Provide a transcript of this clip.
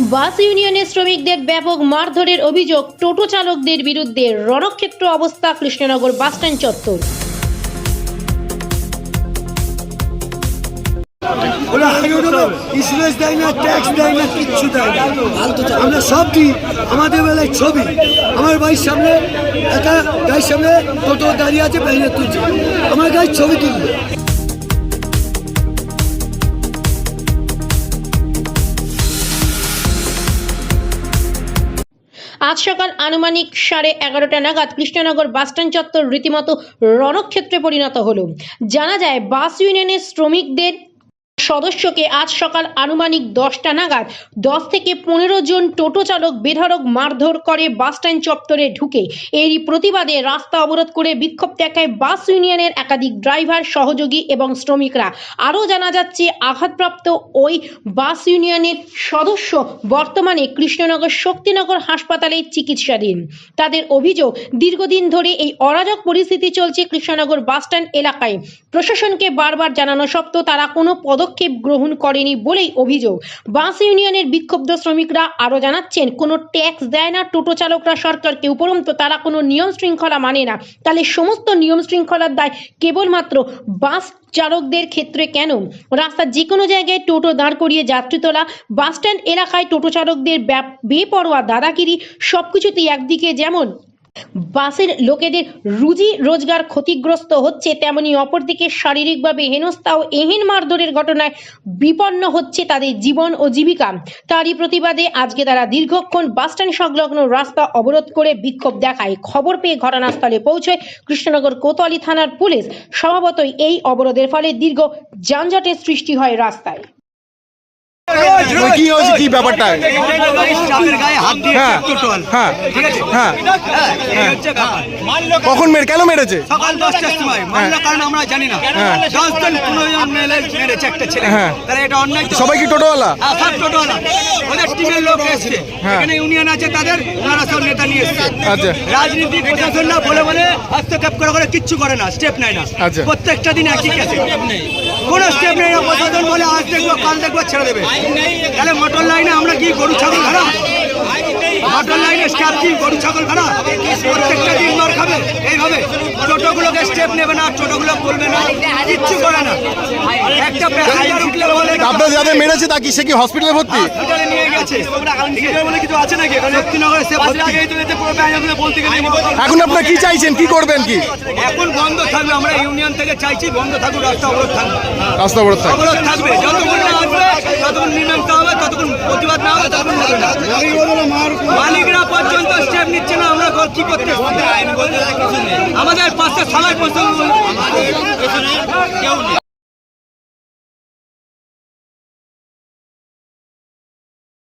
বাস ইউনিয়নের শ্রমিকদের ব্যাপক মারধরের অভিযোগ টোটো চালকদের বিরুদ্ধে রণক্ষেত্র অবস্থা কৃষ্ণনগর বাসস্ট্যান্ড চত্বর। ট্যাক্স আমরা সব আমাদের ছবি। আমার বাড়ির সামনে দাঁড়িয়ে আছে তুলছে। আমার গাড়ির ছবি তুলবে। আজ সকাল আনুমানিক সাড়ে এগারোটা নাগাদ কৃষ্ণনগর বাসস্ট্যান্ড চত্বর রীতিমতো রণক্ষেত্রে পরিণত হলো। জানা যায়, বাস ইউনিয়নের শ্রমিকদের সদস্যকে আজ সকাল আনুমানিক দশটা নাগাদ দশ থেকে পনেরো জন টোটো চালক, বেধড়ক, মারধর করে বাসস্ট্যান্ড চত্বরে ঢুকে। এরই প্রতিবাদে রাস্তা অবরোধ করে বিক্ষোভ দেখায় বাস ইউনিয়নের একাধিক ড্রাইভার, সহযোগী এবং শ্রমিকরা। আরও জানা যাচ্ছে, আঘাতপ্রাপ্ত ওই বাস ইউনিয়নের সদস্য বর্তমানে কৃষ্ণনগর শক্তিনগর হাসপাতালে চিকিৎসাধীন। তাদের অভিযোগ, দীর্ঘদিন ধরে এই অরাজক পরিস্থিতি চলছে কৃষ্ণনগর বাসস্ট্যান্ড এলাকায়। প্রশাসনকে বারবার জানানো সত্ত্বেও তারা কোনো পদক্ষেপ গ্রহণ করেনি বলেই অভিযোগ। বাস ইউনিয়নের বিক্ষুব্ধ শ্রমিকরা আরও জানাচ্ছেন, কোনো ট্যাক্স দেয় না, টোটো চালকরা সরকারকে উপরন্তু তারা কোনো নিয়ম শৃঙ্খলা মানে না। তাহলে সমস্ত নিয়ম শৃঙ্খলার দায় কেবলমাত্র বাস চালকদের ক্ষেত্রে কেন? রাস্তার যে কোনো জায়গায় টোটো দাঁড় করিয়ে যাত্রী তোলা, বাসস্ট্যান্ড এলাকায় টোটো চালকদের বেপরোয়া দাদাগিরি, সবকিছুতেই একদিকে যেমন বাসের লোকেদের রুজি রোজগার ক্ষতিগ্রস্ত হচ্ছে তেমনি অপরদিকে শারীরিকভাবে হেনস্থা ও এহেন মারধরের ঘটনায় বিপন্ন হচ্ছে তাদের জীবন ও জীবিকা। তারই প্রতিবাদে আজকে তারা দীর্ঘক্ষণ বাসস্ট্যান্ড সংলগ্ন রাস্তা অবরোধ করে বিক্ষোভ দেখায়। খবর পেয়ে ঘটনাস্থলে পৌঁছয় কৃষ্ণনগর কোতোয়ালি থানার পুলিশ। স্বভাবতই এই অবরোধের ফলে দীর্ঘ যানজটের সৃষ্টি হয় রাস্তায়। কি হয়েছে? কি ব্যাপারটা? হ্যাঁ হ্যাঁ হ্যাঁ। হ্যাঁ। কখন মেরে কেন মেরেছে? সকাল দশটার সময়। মামলা কারণ আমরা জানি না। হ্যাঁ। দশ জন পনেরো জন মেলে মেরেছে একটা ছেলে। হ্যাঁ। তাহলে এটা অন্যায় সবাই কি টোটোওয়ালা? হ্যাঁ, সব টোটোওয়ালা। ওদের টিমের লোক এসছে। হ্যাঁ। এখানে ইউনিয়ন আছে তাদের ওনারা সব নেতা নিয়ে এসছে। আচ্ছা। রাজনীতি প্রশাসন না বলে বলে হস্তক্ষেপ করে করে কিচ্ছু করে না স্টেপ নেয় না। আচ্ছা। প্রত্যেকটা দিন একই কেসে কোনো স্টেপ নেই প্রশাসন বলে আজ দেখব, কাল দেখব, ছেড়ে দেবে। তাহলে মোটর লাইনে আমরা কি গরু, ছাগল ভাড়া মোটর লাইনে স্টাফ কি গরু ছাগল ভাড়া? প্রত্যেকটা দিন মার খাবে। এইভাবে টোটোগুলোকে স্টেপ নেবে না টোটোগুলো বলবে না কিচ্ছু করে না। একটা প্যাসেঞ্জার উঠলে বলে আপনার যাদের মেরেছে তা কি সে কি হসপিটালে ভর্তি? হসপিটালে নিয়ে গেছে। বলে কিছু আছে নাকি শক্তিনগরে সে ভর্তি। এখন আপনার কি চাইছেন কি করবেন কি? এখন বন্ধ থাকবে আমরা ইউনিয়ন থেকে চাইছি বন্ধ থাকুক রাস্তা অবরোধ থাকবে। রাস্তা অবরোধ থাকবে। অবরোধ থাকবে। যতক্ষণ না আসবে ততক্ষণ হবে ততক্ষণ প্রতিবাদ না হবে ততক্ষণ হবে না মালিকরা পর্যন্ত স্টেপ নিচ্ছে না আমরা কি করতে আমাদের পাশে সবাই পছন্দ